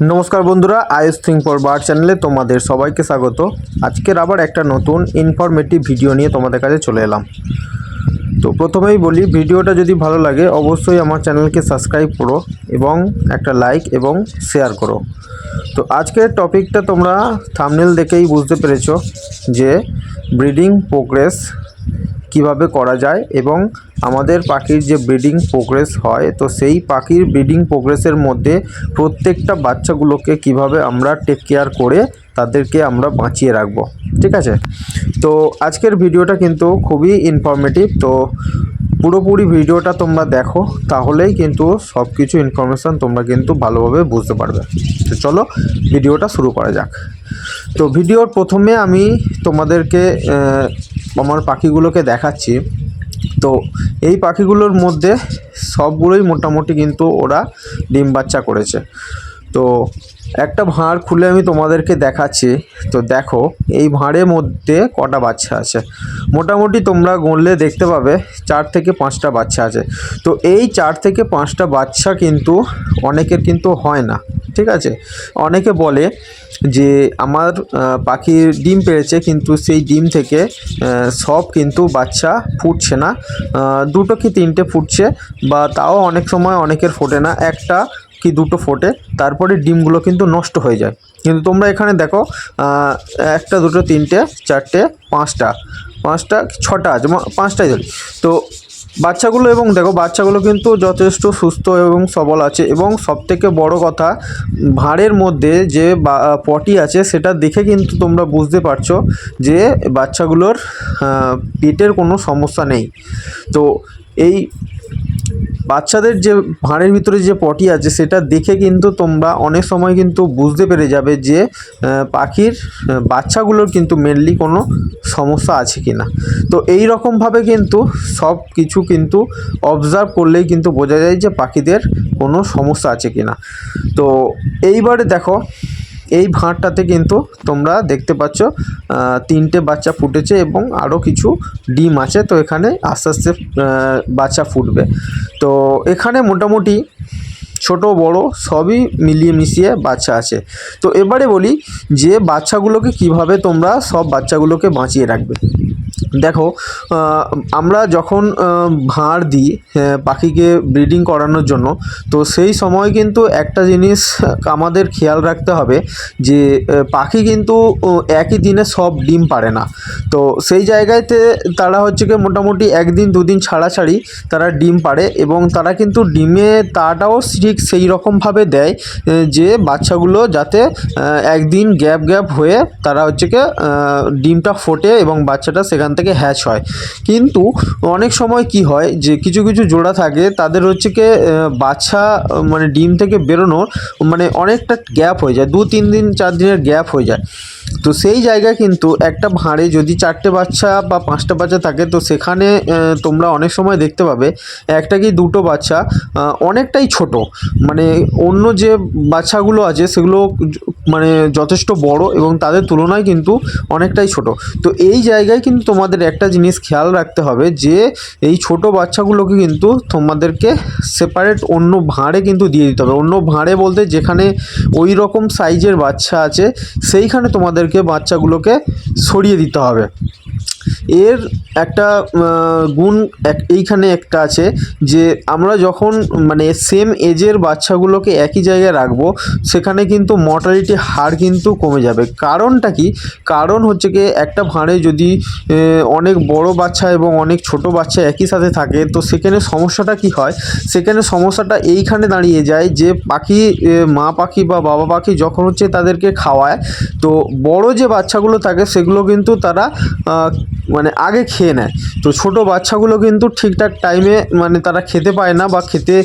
নমস্কার বন্ধুরা is thing for বার চ্যানেলে তোমাদের সবাইকে স্বাগত। আজকের আবার একটা নতুন ইনফরমেটিভ ভিডিও নিয়ে তোমাদের কাছে চলে এলাম। তো প্রথমেই বলি, ভিডিওটা যদি ভালো লাগে, অবশ্যই আমার চ্যানেলকে সাবস্ক্রাইব করো এবং একটা লাইক এবং শেয়ার করো। তো আজকের টপিকটা তোমরা থামনেল দেখেই বুঝতে পেরেছ যে ব্রিডিং প্রোগ্রেস কীভাবে করা যায় এবং আমাদের পাখির যে ব্রিডিং প্রোগ্রেস হয়, তো সেই পাখির ব্রিডিং প্রোগ্রেসের মধ্যে প্রত্যেকটা বাচ্চাগুলোকে কীভাবে আমরা টেক কেয়ার করে তাদেরকে আমরা বাঁচিয়ে রাখব, ঠিক আছে? তো আজকের ভিডিওটা কিন্তু খুবই ইনফরমেটিভ তো পুরোপুরি ভিডিওটা তোমরা দেখো, তাহলেই কিন্তু সব কিছু ইনফরমেশান তোমরা কিন্তু ভালোভাবে বুঝতে পারবে। তো চলো ভিডিওটা শুরু করা যাক। তো ভিডিওর প্রথমে আমি তোমাদেরকে আমার পাখিগুলোকে দেখাচ্ছি। তো এই পাখিগুলোর মধ্যে সবগুলোই মোটামুটি কিন্তু ওরা ডিম বাচ্চা করেছে। তো একটা ভাঁড় খুলে আমি তোমাদেরকে দেখাচ্ছি। তো দেখো, এই ভাঁড়ের মধ্যে কটা বাচ্চা আছে? মোটামুটি তোমরা গুনলে দেখতে পাবে, চার থেকে পাঁচটা বাচ্চা আছে। তো এই চার থেকে পাঁচটা বাচ্চা কিন্তু অনেকের কিন্তু হয় না, ঠিক আছে? অনেকে বলে যে আমার আহ, পাখি ডিম পেড়েছে কিন্তু সেই ডিম থেকে সব কিন্তু বাচ্চা ফুটছে না। দুটো কি তিনটে ফুটছে বা তাও অনেক সময় অনেকের ফোটে না একটা কি দুটো ফোটে তারপরে ডিমগুলো কিন্তু নষ্ট হয়ে যায়। কিন্তু তোমরা এখানে দেখো একটা দুটো তিনটে চারটে পাঁচটা পাঁচটা ছটা আছে পাঁচটাই ধরি। তো বাচ্চাগুলো এবং দেখো, বাচ্চাগুলো কিন্তু যথেষ্ট সুস্থ এবং সবল আছে এবং সবথেকে বড় কথা, ভাঁড়ের মধ্যে যে পটি আছে সেটা দেখে কিন্তু তোমরা বুঝতে পারছ যে বাচ্চাগুলোর পেটের কোনো সমস্যা নেই। তো এই বাচ্চাদের যে ভাঁড়ের ভিতরে যে পটি আছে, সেটা দেখে কিন্তু তোমরা অনেক সময় কিন্তু বুঝতে পেরে যাবে যে পাখির বাচ্চাগুলোর কিন্তু মেনলি কোনো সমস্যা আছে কি না তো এই রকমভাবে কিন্তু সব কিছু কিন্তু অবজার্ভ করলেই কিন্তু বোঝা যায় যে পাখিদের কোনো সমস্যা আছে কি না তো এইবারে দেখো এই ভাঁড়টাতে কিন্তু তোমরা দেখতে পাচ্ছ তিনটে বাচ্চা ফুটেছে এবং আরও কিছু ডিম আছে। তো এখানে আস্তে আস্তে বাচ্চা ফুটবে। তো এখানে মোটামুটি ছোট, বড় সবই মিলিয়ে মিশিয়ে বাচ্চা আছে। তো এবারে বলি যে বাচ্চাগুলোকে কীভাবে তোমরা সব বাচ্চাগুলোকে বাঁচিয়ে রাখবে। দেখো আমরা যখন ভাঁড় দিই পাখিকে ব্রিডিং করানোর জন্য, তো সেই সময় কিন্তু একটা জিনিস আমাদের খেয়াল রাখতে হবে যে পাখি কিন্তু একই দিনে সব ডিম পারে না। তো সেই জায়গাতে তারা হচ্ছে কি মোটামুটি একদিন, দুদিন ছাড়া ছাড়ি তারা ডিম পারে এবং তারা কিন্তু ডিমে তাটাও ঠিক সেই রকমভাবে দেয় যে বাচ্চাগুলো যাতে একদিন গ্যাপ গ্যাপ হয়ে তারা হচ্ছে কি ডিমটা ফোটে এবং বাচ্চাটা সেখান থেকে হ্যাচ হয়। কিন্তু অনেক সময় কি হয় যে কিছু কিছু জোড়া থাকে, তাদের হচ্ছে কি বাচ্চা মানে ডিম থেকে বেরোনোর মানে অনেকটা গ্যাপ হয়ে যায় দু তিন দিন, চার দিনের গ্যাপ হয়ে যায়। তো সেই জায়গায় কিন্তু একটা ভাঁড়ে যদি চারটে বাচ্চা বা পাঁচটা বাচ্চা থাকে, তো সেখানে তোমরা অনেক সময় দেখতে পাবে, একটা কি দুটো বাচ্চা অনেকটাই ছোট। মানে অন্য যে বাচ্চাগুলো আছে, সেগুলো মানে যথেষ্ট বড় এবং তাদের তুলনায় কিন্তু অনেকটাই ছোট। তো এই জায়গায় কিন্তু তোমাদের একটা জিনিস খেয়াল রাখতে হবে যে এই ছোট বাচ্চাগুলোকে কিন্তু তোমাদেরকে সেপারেট অন্য ভাঁড়ে কিন্তু দিয়ে দিতে হবে। অন্য ভাঁড়ে বলতে যেখানে ওই রকম সাইজের বাচ্চা আছে, সেইখানে তোমাদেরকে বাচ্চাগুলোকে সরিয়ে দিতে হবে। এর একটা গুণ এক, এইখানে একটা আছে যে আমরা যখন মানে সেম এজের বাচ্চাগুলোকে একই জায়গায় রাখব, সেখানে কিন্তু মর্টালিটি হার কিন্তু কমে যাবে। কারণটা কি? কারণ হচ্ছে কি একটা ভাঁড়ে যদি অনেক বড় বাচ্চা এবং অনেক ছোট বাচ্চা একই সাথে থাকে, তো সেখানে সমস্যাটা কি হয়? সেখানে সমস্যাটা এইখানে দাঁড়িয়ে যায় যে পাখি মা পাখি বা বাবা পাখি যখন হচ্ছে তাদেরকে খাওয়ায়, তো বড় যে বাচ্চাগুলো থাকে সেগুলো কিন্তু তারা মানে আগে খেয়ে নেয়। তো ছোট বাচ্চাগুলো কিন্তু ঠিকঠাক টাইমে মানে তারা খেতে পায় না বা খেতে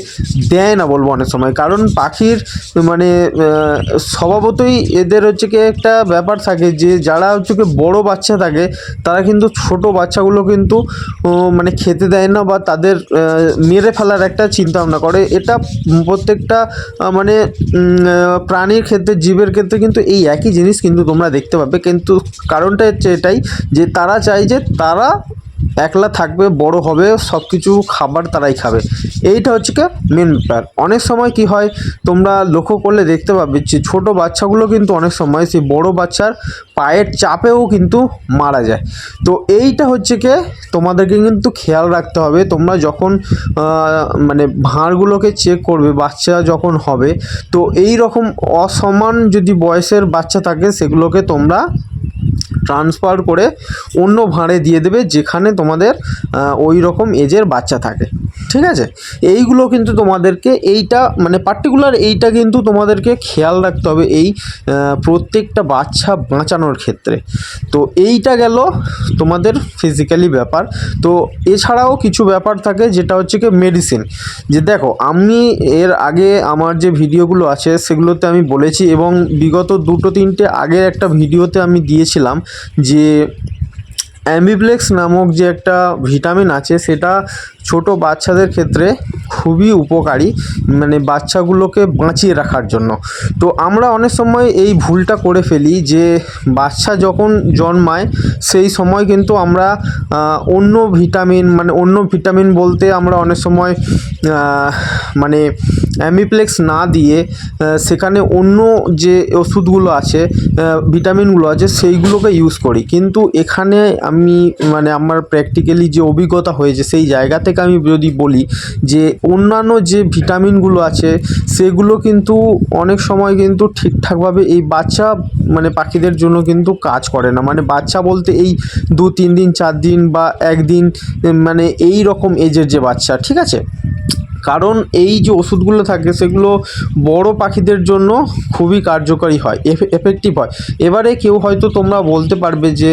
দেয় না বলব অনেক সময়। কারণ পাখির মানে স্বভাবতই এদের হচ্ছে কি একটা ব্যাপার থাকে যে, যারা হচ্ছে কি বড়ো বাচ্চা থাকে, তারা কিন্তু ছোট বাচ্চাগুলো কিন্তু মানে খেতে দেয় না বা তাদের মেরে ফেলার একটা চিন্তা ভাবনা করে। এটা প্রত্যেকটা মানে প্রাণীর ক্ষেত্রে, জীবের ক্ষেত্রে কিন্তু এই একই জিনিস কিন্তু তোমরা দেখতে পাবে। কিন্তু কারণটা হচ্ছে এটাই যে, তারা চায় যে তারা একলা থাকবে, বড় হবে সব কিছু খাবার তারাই খাবে। এইটা হচ্ছে কি মেন ব্যাপার। অনেক সময় কি হয়, তোমরা লক্ষ্য করলে দেখতে পাবে যে ছোটো বাচ্চাগুলো কিন্তু অনেক সময় সেই বড় বাচ্চার পায়ের চাপেও কিন্তু মারা যায়। তো এইটা হচ্ছে কি তোমাদেরকে কিন্তু খেয়াল রাখতে হবে। তোমরা যখন মানে ভাঁড়গুলোকে চেক করবে, বাচ্চা যখন হবে, তো এই রকম অসমান যদি বয়সের বাচ্চা থাকে, সেগুলোকে তোমরা ট্রান্সফার করে অন্য ভাঁড়ে দিয়ে দেবে যেখানে তোমাদের ওই রকম এজের বাচ্চা থাকে। ঠিক আছে? এইগুলো কিন্তু তোমাদেরকে এইটা মানে পার্টিকুলার এইটা কিন্তু তোমাদেরকে খেয়াল রাখতে হবে এই প্রত্যেকটা বাচ্চা বাঁচানোর ক্ষেত্রে। তো এইটা গেল তোমাদের ফিজিক্যালি ব্যাপার। তো এছাড়াও কিছু ব্যাপার থাকে যেটা হচ্ছে কি মেডিসিন যে দেখো, আমি এর আগে আমার যে ভিডিওগুলো আছে সেগুলোতে আমি বলেছি এবং বিগত দুটো তিনটে আগের একটা ভিডিওতে আমি দিয়েছিলাম। যে অ্যাম্বিপ্লেক্স নামক যে একটা ভিটামিন আছে, সেটা ছোট বাচ্চাদের ক্ষেত্রে খুবই উপকারী মানে বাচ্চাগুলোকে বাঁচিয়ে রাখার জন্য। তো আমরা অনেক সময় এই ভুলটা করে ফেলি যে বাচ্চা যখন জন্মায়, সেই সময় কিন্তু আমরা অন্য ভিটামিন মানে অন্য ভিটামিন বলতে আমরা অনেক সময় মানে অ্যামিপ্লেক্স না দিয়ে সেখানে অন্য যে ওষুধগুলো আছে ভিটামিনগুলো আছে, সেইগুলোকে ইউজ করি। কিন্তু এখানে আমি মানে আমার প্র্যাকটিক্যালি যে অভিজ্ঞতা হয়েছে, সেই জায়গা থেকে আমি যদি বলি যে, অন্যান্য যে ভিটামিনগুলো আছে, সেগুলো কিন্তু অনেক সময় কিন্তু ঠিকঠাকভাবে এই বাচ্চা মানে পাখিদের জন্য কিন্তু কাজ করে না। মানে বাচ্চা বলতে এই দু তিন দিন, চার দিন বা একদিন মানে এই রকম এজের যে বাচ্চা, ঠিক আছে? কারণ এই যে ওষুধগুলো থাকে, সেগুলো বড় পাখিদের জন্য খুবই কার্যকারী হয় এফেক্টিভ হয়। এবারে কেউ হয়তো তোমরা বলতে পারবে যে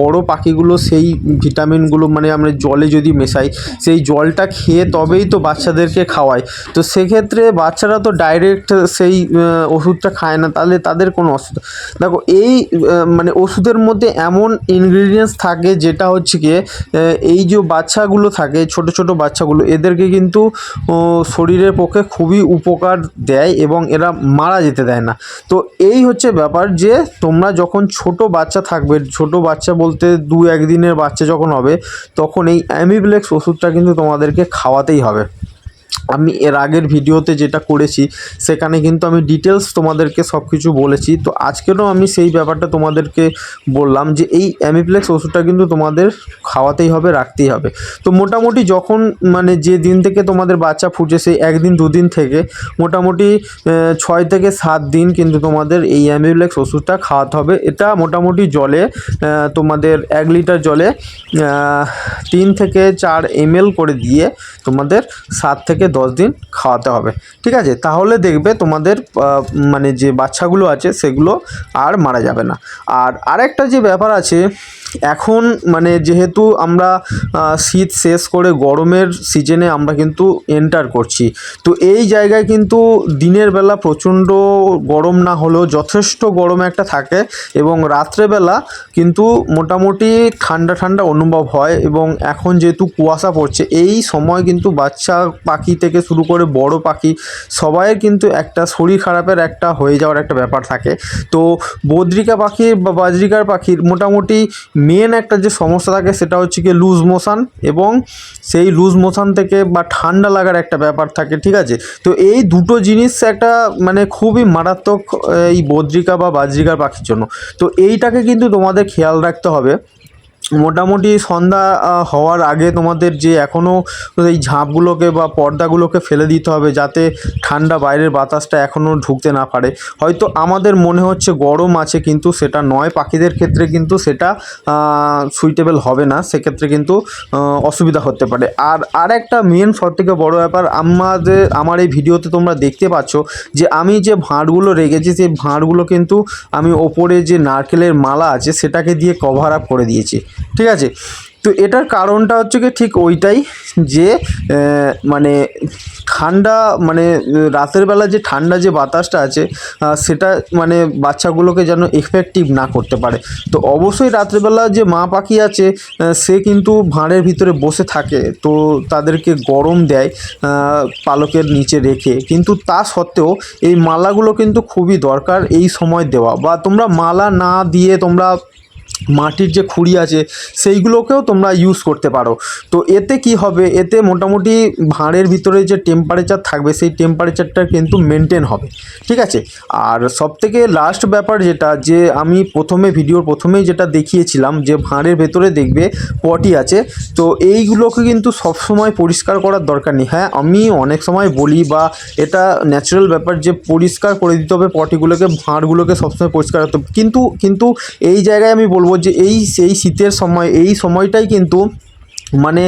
বড় পাখিগুলো সেই ভিটামিনগুলো মানে আমরা জলে যদি মেশাই, সেই জলটা খেয়ে তবেই তো বাচ্চাদেরকে খাওয়াই তো সেক্ষেত্রে বাচ্চারা তো ডাইরেক্ট সেই ওষুধটা খায় না, তাহলে তাদের কোনো অসুবিধা দেখো, এই মানে ওষুধের মধ্যে এমন ইনগ্রিডিয়েন্টস থাকে, যেটা হচ্ছে গিয়ে এই যে বাচ্চাগুলো থাকে, ছোট ছোট বাচ্চাগুলো, এদেরকে কিন্তু শরীরের পক্ষে খুবই উপকার দেয় এবং এরা মারা যেতে দেয় না। তো এই হচ্ছে ব্যাপার যে তোমরা যখন ছোট বাচ্চা থাকবে, ছোট বাচ্চা বলতে দু একদিনের বাচ্চা যখন হবে, তখন এই অ্যামিপ্লেক্স ওষুধটা কিন্তু তোমাদেরকে খাওয়াতেই হবে। আমি এর আগের ভিডিওতে যেটা করেছি, সেখানে কিন্তু আমি ডিটেলস তোমাদেরকে সব কিছু বলেছি। তো আজকেরও আমি সেই ব্যাপারটা তোমাদেরকে বললাম যে এই অ্যামিপ্লেক্স ওষুধটা কিন্তু তোমাদের খাওয়াতেই হবে, রাখতেই হবে। তো মোটামুটি যখন মানে যে দিন থেকে তোমাদের বাচ্চা ফুটছে, সেই একদিন, দুদিন থেকে মোটামুটি ছয় থেকে সাত দিন কিন্তু তোমাদের এই অ্যামিপ্লেক্স ওষুধটা খাওয়াতে হবে। এটা মোটামুটি জলে তোমাদের এক লিটার জলে তিন থেকে চার এমএল করে দিয়ে তোমাদের সাত থেকে দশ দিন খাওয়াতে হবে। ঠিক আছে? তাহলে দেখবে তোমাদের মানে যে বাচ্চাগুলো আছে সেগুলো আর মারা যাবে না। আর আরেকটা যে ব্যাপার আছে এখন মানে যেহেতু আমরা শীত শেষ করে গরমের সিজনে আমরা কিন্তু এন্টার করছি। তো এই জায়গায় কিন্তু দিনের বেলা প্রচণ্ড গরম না হলেও যথেষ্ট গরম একটা থাকে এবং রাত্রেবেলা কিন্তু মোটামুটি ঠান্ডা ঠান্ডা অনুভব হয় এবং এখন যেহেতু কুয়াশা পড়ছে, এই সময় কিন্তু বাচ্চা পাখি থেকে শুরু করে বড় পাখি সবাইয়ের কিন্তু একটা শরীর খারাপের একটা হয়ে যাওয়ার একটা ব্যাপার থাকে। তো বদ্রিকা পাখির বা বাজরিকার পাখির মোটামুটি মেন একটা যে সমস্যা থাকে সেটা হচ্ছে কি লুজ মোশান এবং সেই লুজ মোশান থেকে বা ঠান্ডা লাগার একটা ব্যাপার থাকে, ঠিক আছে? তো এই দুটো জিনিস একটা মানে খুবই মারাত্মক, এই বদ্রিকা বা বাজরিকার পাখির জন্য। তো এইটাকে কিন্তু তোমাদের খেয়াল রাখতে হবে মোটামুটি সন্ধ্যা হওয়ার আগে তোমাদের যে এখনও এই ঝাঁপগুলোকে বা পর্দাগুলোকে ফেলে দিতে হবে যাতে ঠান্ডা বাইরের বাতাসটা এখনও ঢুকতে না পারে। হয়তো আমাদের মনে হচ্ছে গরম আছে কিন্তু সেটা নয়, পাখিদের ক্ষেত্রে কিন্তু সেটা সুইটেবল হবে না। সেক্ষেত্রে কিন্তু অসুবিধা হতে পারে। আর আর একটা মেন সব থেকে বড়ো ব্যাপার, আমাদের, আমার এই ভিডিওতে তোমরা দেখতে পাচ্ছ যে আমি যে ভাঁড়গুলো রেখেছি, সেই ভাঁড়গুলো কিন্তু আমি ওপরে যে নারকেলের মালা আছে, সেটাকে দিয়ে কভার আপ করে দিয়েছি। ঠিক আছে? তো এটার কারণটা হচ্ছে কি ঠিক ওইটাই যে মানে ঠান্ডা মানে রাতের বেলা যে ঠান্ডা যে বাতাসটা আছে সেটা মানে বাচ্চাগুলোকে যেন এফেক্টিভ না করতে পারে। তো অবশ্যই রাত্রেবেলা যে মা পাখি আছে সে কিন্তু ভাঁড়ের ভিতরে বসে থাকে, তো তাদেরকে গরম দেয় পালকের নিচে রেখে। কিন্তু তা সত্ত্বেও এই মালাগুলো কিন্তু খুবই দরকার এই সময় দেওয়া। বা তোমরা মালা না দিয়ে তোমরা মাটির যে খুঁড়ি আছে, সেইগুলোকেও তোমরা ইউজ করতে পারো। তো এতে কি হবে? এতে মোটামুটি ভাঁড়ের ভিতরে যে টেম্পারেচার থাকবে, সেই টেম্পারেচারটা কিন্তু মেনটেন হবে। ঠিক আছে? আর সবথেকে লাস্ট ব্যাপার যেটা, যে আমি প্রথমে ভিডিওর প্রথমেই যেটা দেখিয়েছিলাম, যে ভাঁড়ের ভেতরে দেখবে পটি আছে, তো এইগুলোকে কিন্তু সবসময় পরিষ্কার করার দরকার নেই। হ্যাঁ আমি অনেক সময় বলি বা এটা ন্যাচারাল ব্যাপার যে পরিষ্কার করে দিতে হবে পটিগুলোকে ভাঁড়গুলোকে সবসময় পরিষ্কার করতে হবে। কিন্তু কিন্তু এই জায়গায় আমি বলব যে এই, সেই শীতের সময়, এই সময়টাই কিন্তু মানে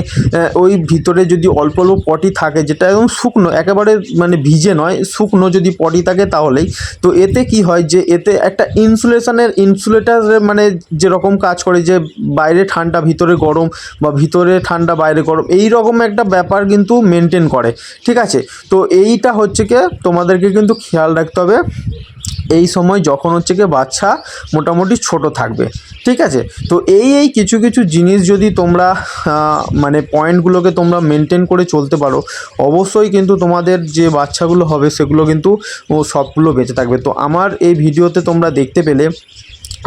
ওই ভিতরে যদি অল্প অল্প পটি থাকে, যেটা একদম শুকনো, একেবারে মানে ভিজে নয়, শুকনো যদি পটি থাকে তাহলেই। তো এতে কি হয় যে, এতে একটা ইনসুলেশনের, ইনসুলেটার মানে যেরকম কাজ করে যে, বাইরে ঠান্ডা, ভিতরে গরম বা ভিতরে ঠান্ডা, বাইরে গরম, এই রকম একটা ব্যাপার কিন্তু মেনটেন করে, ঠিক আছে? তো এইটা হচ্ছে কি, তোমাদেরকে কিন্তু খেয়াল রাখতে হবে। এই সময় যখন হচ্ছে কি বাচ্চা মোটামুটি ছোট থাকবে, ঠিক আছে? তো এই এই কিছু কিছু জিনিস যদি তোমরা মানে পয়েন্টগুলোকে তোমরা মেনটেন করে চলতে পারো, অবশ্যই কিন্তু তোমাদের যে বাচ্চাগুলো হবে সেগুলো কিন্তু সবগুলো বেঁচে থাকবে। তো আমার এই ভিডিওতে তোমরা দেখতে পেলে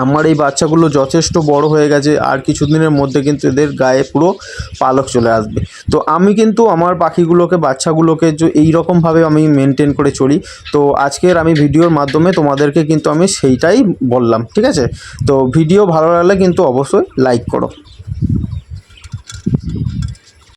আমার এই বাচ্চাগুলো যথেষ্ট বড় হয়ে গেছে, আর কিছুদিনের মধ্যে কিন্তু এদের গায়ে পুরো পালক চলে আসবে। তো আমি কিন্তু আমার পাখিগুলোকে, বাচ্চাগুলোকে যে এইরকমভাবে আমি মেনটেন করে চলি, তো আজকের আমি ভিডিওর মাধ্যমে তোমাদেরকে কিন্তু আমি সেইটাই বললাম, ঠিক আছে? তো ভিডিও ভালো লাগলে কিন্তু অবশ্যই লাইক করো।